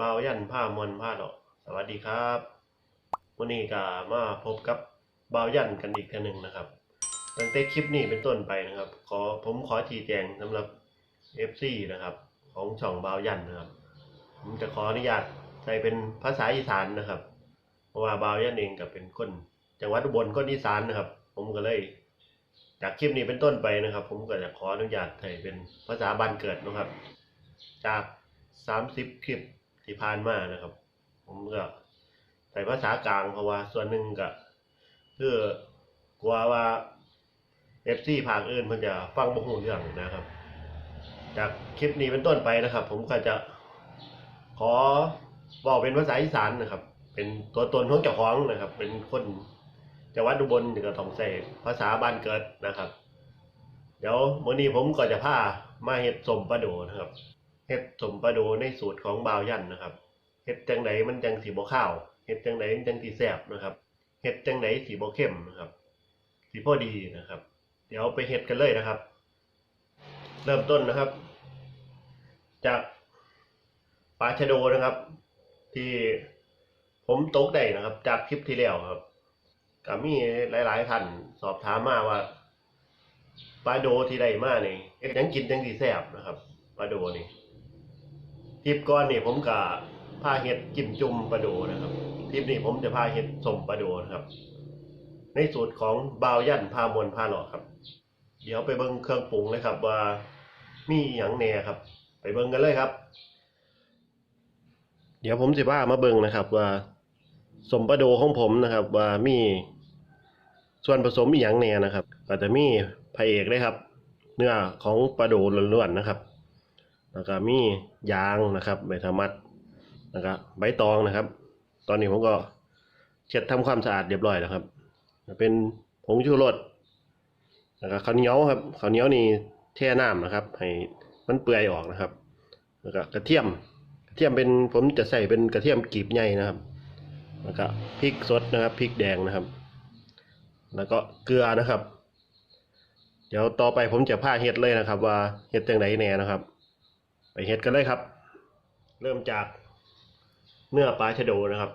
บ่าวยันผ้ามวนผ้าดอก สวัสดีครับวันนี้ก็มาพบกับบ่าวยันกันอีกเทีหนึ่งนะครับ ตั้งแต่คลิปนี้เป็นต้นไปนะครับ ขอผมขอชี้แจงสำหรับ FC นะครับ ของช่องบ่าวยันนะครับ ผมจะขออนุญาตใช้เป็นภาษาอีสานนะครับ เพราะว่าบ่าวยันเองก็เป็นคนจังหวัดอุบลคนอีสานนะครับ ผมก็เลยจากคลิปนี้เป็นต้นไปนะครับ ผมก็จะขออนุญาตใช้เป็นภาษาบ้านเกิดนะครับ จากสามสิบคลิป ที่ผ่านมานะครับ ผมก็ใส่ภาษากลางเพราะว่าส่วนหนึ่งก็เพื่อกลัวว่าเอฟซีภาคอื่นเพิ่นจะฟังบ่ฮู้เรื่องนะครับ จากคลิปนี้เป็นต้นไปนะครับ ผมก็จะขอบอกเป็นภาษาอีสานนะครับ เป็นตัวตนของเจ้าของนะครับ เป็นคนจังหวัดอุบลก็ต้องใช้ภาษาบ้านเกิดนะครับ เดี๋ยวมื้อนี้ผมก็จะพามาเฮ็ดสมปลาโดนะครับ เฮ็ดสมปลาโดในสูตรของบ่าวยันนะครับเฮ็ดจังไดมันจังสิบ่ข้าวเฮ็ดจังไดมันจังสิแซ่บนะครับเฮ็ดจังไดสิบ่เข้มนะครับสิพอดีนะครับ เดี๋ยวไปเฮ็ดกันเลยนะครับ เริ่มต้นนะครับ จากปลาชะโดนะครับ ที่ผมตกได้นะครับ จากคลิปที่แล้วครับก็มีหลาย ๆท่านสอบถามมาว่าปลาโดที่ได้มานี่เฮ็ดยังกินจังสิแซ่บนะครับปลาโดนี่ ทริปก่อนนี่ผมกับพาเห็ดกิมจุ่มปลาโดนะครับทริปนี้ผมจะพาเห็ดสมปลาโดนะครับ ในสูตรของบาวยันพามวลพาหลอกครับ เดี๋ยวไปเบิ่งเครื่องปรุงเลยครับ ว่ามีหยังแหน่ครับ ไปเบิ่งกันเลยครับ เดี๋ยวผมสิพามาเบิ่งนะครับ ว่าสมปลาโดของผมนะครับ ว่ามีส่วนผสมอีหยังแหน่นะครับ ก็จะมีพระเอกเลยครับ เนื้อของปลาโดล้วนๆนะครับ แล้วก็มียางนะครับใบธรรมัดนะครับใบตองนะครับ ตอนนี้ผมก็เช็ดทำความสะอาดเรียบร้อยแล้วครับ เป็นผงชูรสแล้วก็ข้าวเหนียวครับข้าวเหนียวนี่แช่น้ำนะครับ ให้มันเปื่อยออกนะครับ แล้วก็กระเทียมกระเทียมเป็นผมจะใส่เป็นกระเทียมกรีบใหญ่นะครับ แล้วก็พริกสดนะครับพริกแดงนะครับ แล้วก็เกลือนะครับ เดี๋ยวต่อไปผมจะพาเฮ็ดเลยนะครับ ว่าเฮ็ดจังไดแน่นะครับ ไปเฮ็ดกันเลยครับ เริ่มจากเนื้อปลาชะโดนะครับ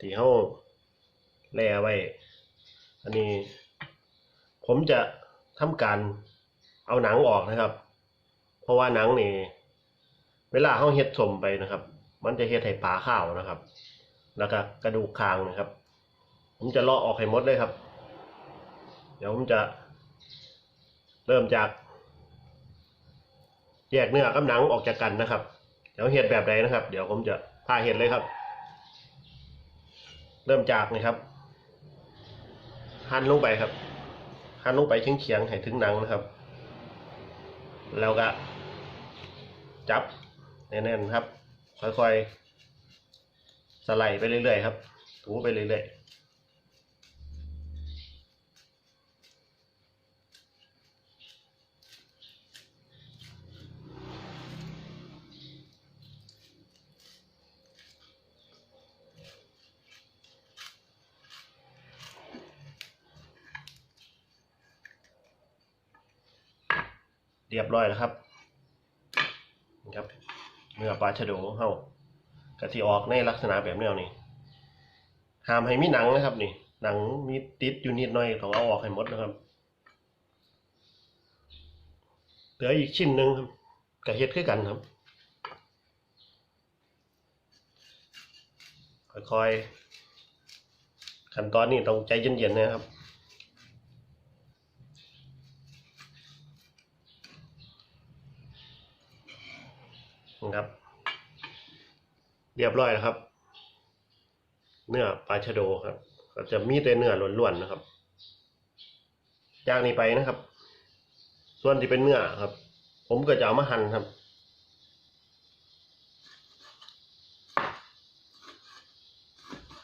ที่เฮาแล่ไว้ อันนี้ ผมจะทำการเอาหนังออกนะครับ เพราะว่าหนังนี่เวลาเฮาเฮ็ดสมไปนะครับ มันจะเฮ็ดให้ปลาข้าวนะครับ แล้วก็กระดูกคางนะครับ ผมจะเลาะออกให้หมดเลยครับ เดี๋ยวผมจะเริ่มจาก แยกเนื้อกับหนังออกจากกันนะครับ เดี๋ยวเห็ดแบบไหนนะครับ เดี๋ยวผมจะพาเห็ดเลยครับ เริ่มจากนะครับหั่นลงไปครับหั่นลงไปเฉียงๆให้ถึงหนังนะครับ แล้วก็จับแน่นๆครับ ค่อยๆสไลด์ไปเรื่อยๆครับถูไปเรื่อยๆ รียบร้อยแล้วครับนะครับ เนื้อปลาชะโดของเฮากะทิออกในลักษณะแบบแนวนี้ห้ามให้มีหนังนะครับ นี่ หนังมีติดอยู่นิดหน่อยต้องเอาออกให้หมดนะครับเหลืออีกชิ้นหนึ่งครับกะเฮ็ดคือกันครับค่อยๆขั้นตอนนี้ต้องใจเย็นๆนะครับ นะครับ เรียบร้อยแล้วครับ เนื้อปลาชะโดครับก็จะมีแต่เนื้อล้วนๆนะครับจากนี้ไปนะครับ ส่วนที่เป็นเนื้อครับ ผมก็จะเอามาหั่นครับ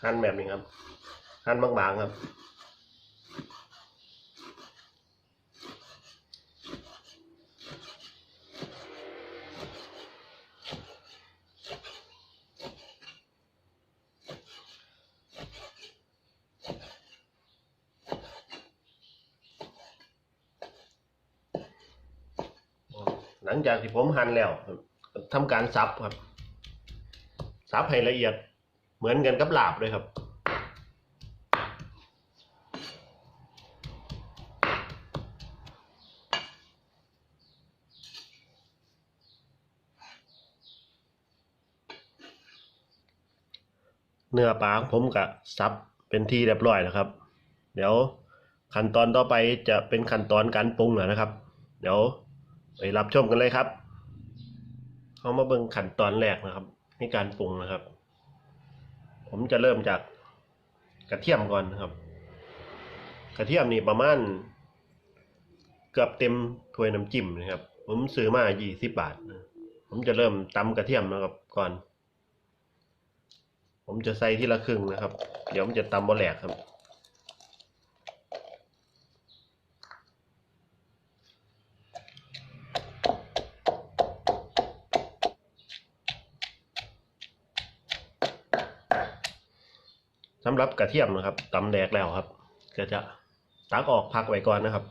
หั่นแบบนี้ครับหั่นบางๆครับ หลัง จากที่ผมหั่นแล้วครับทำการสับครับซับให้ละเอียด เหมือนกันกับลาบเลยครับเนื้อปลาของผมกะซับเป็นที่เรียบร้อยแล้วครับ เดี๋ยวขั้นตอนต่อไปจะเป็นขั้นตอนการปรุงแล้วนะครับ เดี๋ยว ไปรับชมกันเลยครับเอามาเบิ่งขั้นตอนแรกนะครับ ในการปรุงนะครับ ผมจะเริ่มจากกระเทียมก่อนนะครับ กระเทียมนี่ประมาณเกือบเต็มถ้วยน้ำจิ้มนะครับ ผมซื้อมา20บบาทผมจะเริ่มตำกระเทียมนะครับก่อน ผมจะใส่ทีละครึ่งนะครับ เดี๋ยวมันจะตำบ่แหลกครับ สำหรับกระเทียมนะครับตำแดกแล้วครับ ก็จะตักออกพักไว้ก่อนนะครับ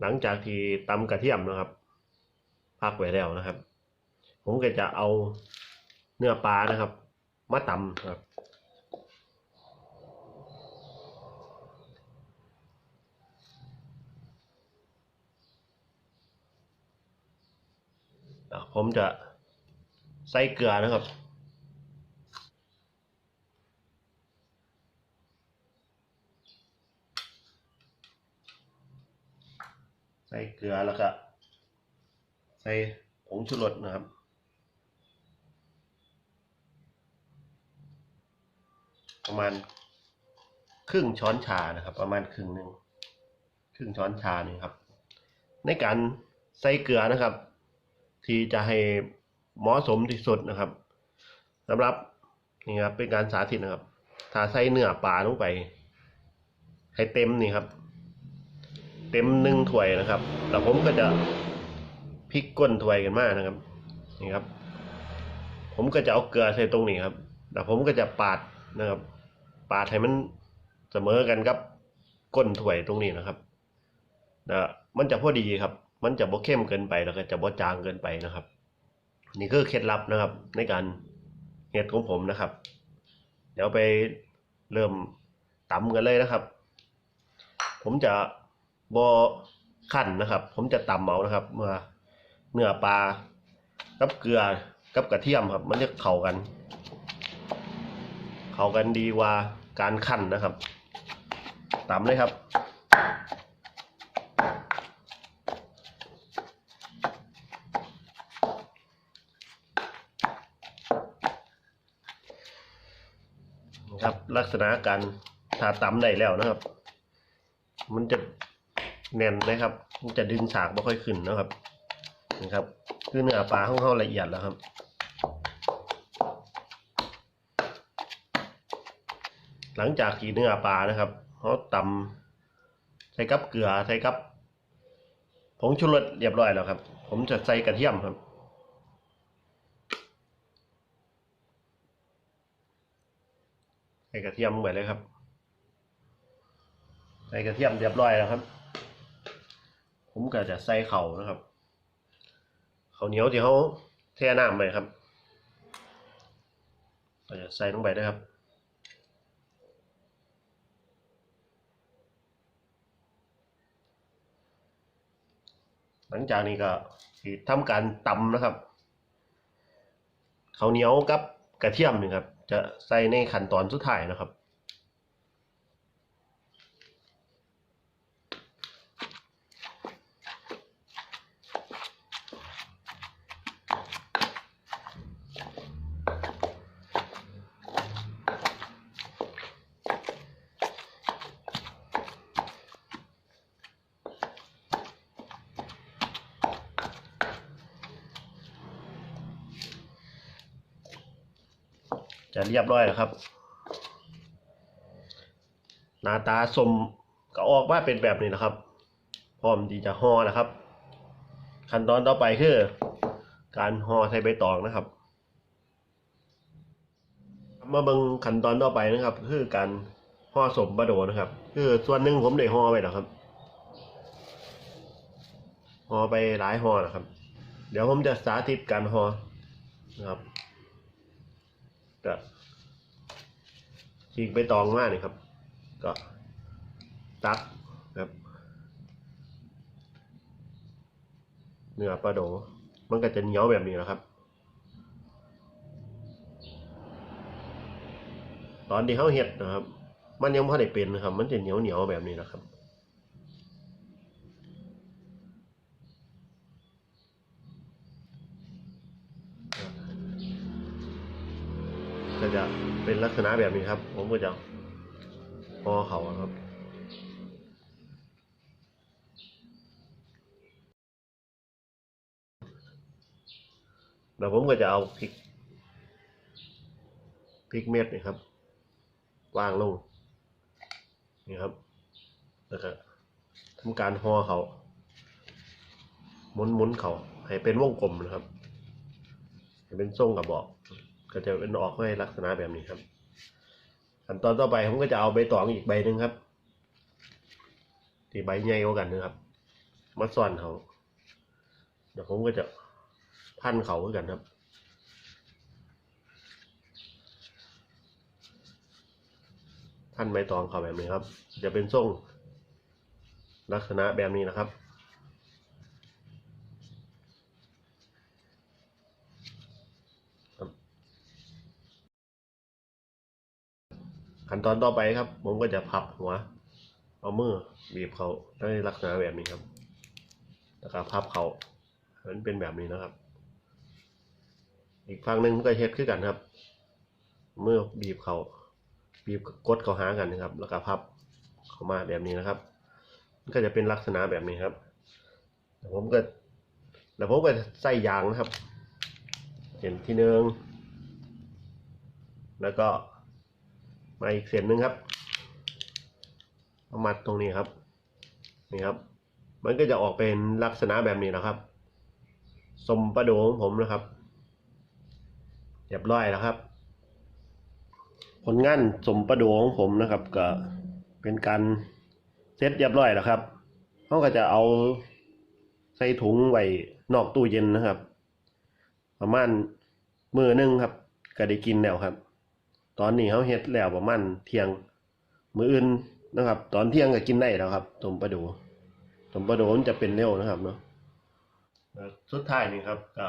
หลังจากที่ตำกระเทียมนะครับ พักไว้แล้วนะครับ ผมก็จะเอาเนื้อปลานะครับ มาตำครับผมจะใส่เกลือนะครับ ส่เกลือแล้วก็ใส่ผงชูรสนะครับประมาณครึ่งช้อนชานะครับ ประมาณครึ่งหนึ่งครึ่งช้อนชานี่ครับ ในการใส่เกลือนะครับ ที่จะให้เหมาะสมที่สุดนะครับสำหรับนี่ครับเป็นการสาธิตนะครับ ถ้าใส่เนื้อปลาลงไป ให้เต็มนี่ครับ เต็มหนึ่งถ้วยนะครับแล้วผมก็จะพลิกก้นถ้วยกันมากนะครับ นี่ครับ ผมก็จะเอาเกลือใส่ตรงนี้ครับแล้วผมก็จะปาดนะครับ ปาดให้มันเสมอกันกับ ก้นถ้วยตรงนี้นะครับนะมันจะพอดีครับ มันจะบ่เข้มเกินไปแล้วก็จะบ่จางเกินไปนะครับ นี่คือเคล็ดลับนะครับ ในการเฮ็ดของผมนะครับ เดี๋ยวไปเริ่มตำกันเลยนะครับ ผมจะ บอขั้นนะครับ ผมจะตำเอานะครับเมื่อเนื้อปลากับเกลือกับกระเทียมครับ มันจะเข้ากัน เข้ากันดีกว่าการขั้นนะครับตำเลยครับนะครับลักษณะการทาตำได้แล้วนะครับ มันจะ แน่นนะครับ มันจะดึงฉากไม่ค่อยขึ้นนะครับนะครับคือเนื้อปลาของเขาละเอียดแล้วครับ หลังจากที่เนื้อปลานะครับเขาตำใส่กับเกลือใส่กับผงชูรสเรียบร้อยแล้วครับ ผมจะใส่กระเทียมครับใส่กระเทียมลงไปเลยครับใส่กระเทียมเรียบร้อยแล้วครับ ผมก็จะใส่เข่านะครับเขาเหนียวที่เขาแช่น้ำไปครับก็จะใส่ลงไปด้ครับหลังจากนี้ก็สิทำการตำนะครับเขาเหนียวกับกระเทียมนี่ครับ จะใส่ในขั้นตอนสุดท้ายนะครับ จะเรียบร้อยแล้วครับ หน้าตาสมก็ออกมาเป็นแบบนี้นะครับ พร้อมที่จะห่อนะครับ ขั้นตอนต่อไปคือ การห่อใส่ใบตองนะครับมาเบิ่งขั้นตอนต่อไปนะครับ คือการห่อสมบะโดนะครับ คือส่วนหนึ่งผมได้ห่อไปแล้วครับห่อไปหลายห่อนะครับ เดี๋ยวผมจะสาธิตการห่อนะครับก็ ฉีกใบตองมานี่ครับ ก็ตักครับเนื้อปลาโด มันก็จะเหนียวแบบนี้นะครับ ตอนที่เขาเห็ดนะครับ มันยังไม่ได้เป็นนะครับ มันจะเหนียวเหนียวๆแบบนี้นะครับ ก็จะเป็นลักษณะแบบนี้ครับ ผมก็จะพอเขาครับแล้วผมก็จะเอาพริกพริกเม็ดนี่ครับวางลงนี่ครับ แล้วก็ทำการห่อเขาหมุนหมุนเขาให้เป็นวงกลมนะครับ ให้เป็นทรงกระบอก ก็จะเป็นออกให้ลักษณะแบบนี้ครับขั้นตอนต่อไปผมก็จะเอาใบตองอีกใบหนึ่งครับที่ใบใหญ่กว่ากันนะครับมาซ่อนเขาเดี๋ยวผมก็จะพันเขาด้วยกันครับพันใบตองเขาแบบนี้ครับ จะเป็นทรงลักษณะแบบนี้นะครับ ขั้นตอนต่อไปครับ ผมก็จะพับหัว เอามือบีบเขาในลักษณะแบบนี้ครับแล้วก็พับเขามันเป็นแบบนี้นะครับ อีกฝั่งหนึ่งก็เฮ็ดขึ้นกันครับ เมื่อบีบเขาบีบกดเขาหากันนะครับ แล้วก็พับเข้ามาแบบนี้นะครับมันก็จะเป็นลักษณะแบบนี้ครับแล้วผมก็แล้วผมก็ใส่ยางนะครับเส้นที่หนึ่งแล้วก็ มาอีกเส้นหนึ่งครับเอามัดตรงนี้ครับนี่ครับ มันก็จะออกเป็นลักษณะแบบนี้นะครับสมประโดของผมนะครับเรียบร้อยแล้วครับ ผลงานสมประโดของผมนะครับ ก็เป็นการเซตเรียบร้อยแล้วครับเขาก็จะเอาใส่ถุงไว้นอกตู้เย็นนะครับ ประมาณมือหนึงครับ ก็ได้กินแล้วครับ ตอนนี้เขาเฮ็ดแล้วประมาณเที่ยง มื้ออื่นนะครับ ตอนเที่ยงก็กินได้แล้วครับต้มปลาดูต้มปลาดูมันจะเป็นเร็วนะครับเนาะสุดท้ายนี่ครับก็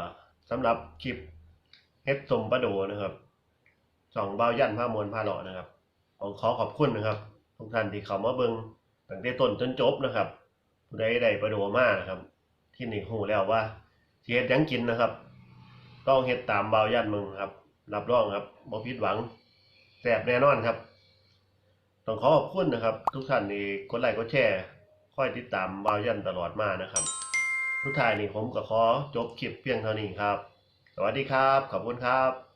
สำหรับคลิปเฮ็ดต้มปลาดูนะครับสองเบายันผ้ามวลผ้าหล่อนะครับขอขอขอบคุณนะครับ ทุกท่านที่เข้ามาเบิ่งตั้งแต่ต้นจนจบนะครับผู้ใดได้ปลาดูมานะครับ ที่นี่ฮู้แล้วว่าเฮ็ดยังกินนะครับ ต้องเฮ็ดตามเบายันมึงครับ รับรองครับบ่ผิดหวัง สบแน่นอนครับ ต้องขอขอบคุณนะครับ ทุกท่านที่กดไลค์กดแชร์คอยติดตามบาวยันตลอดมานะครับทุกท่านนี่ผมก็ขอจบคลิปเพียงเท่านี้ครับ สวัสดีครับ ขอบคุณครับ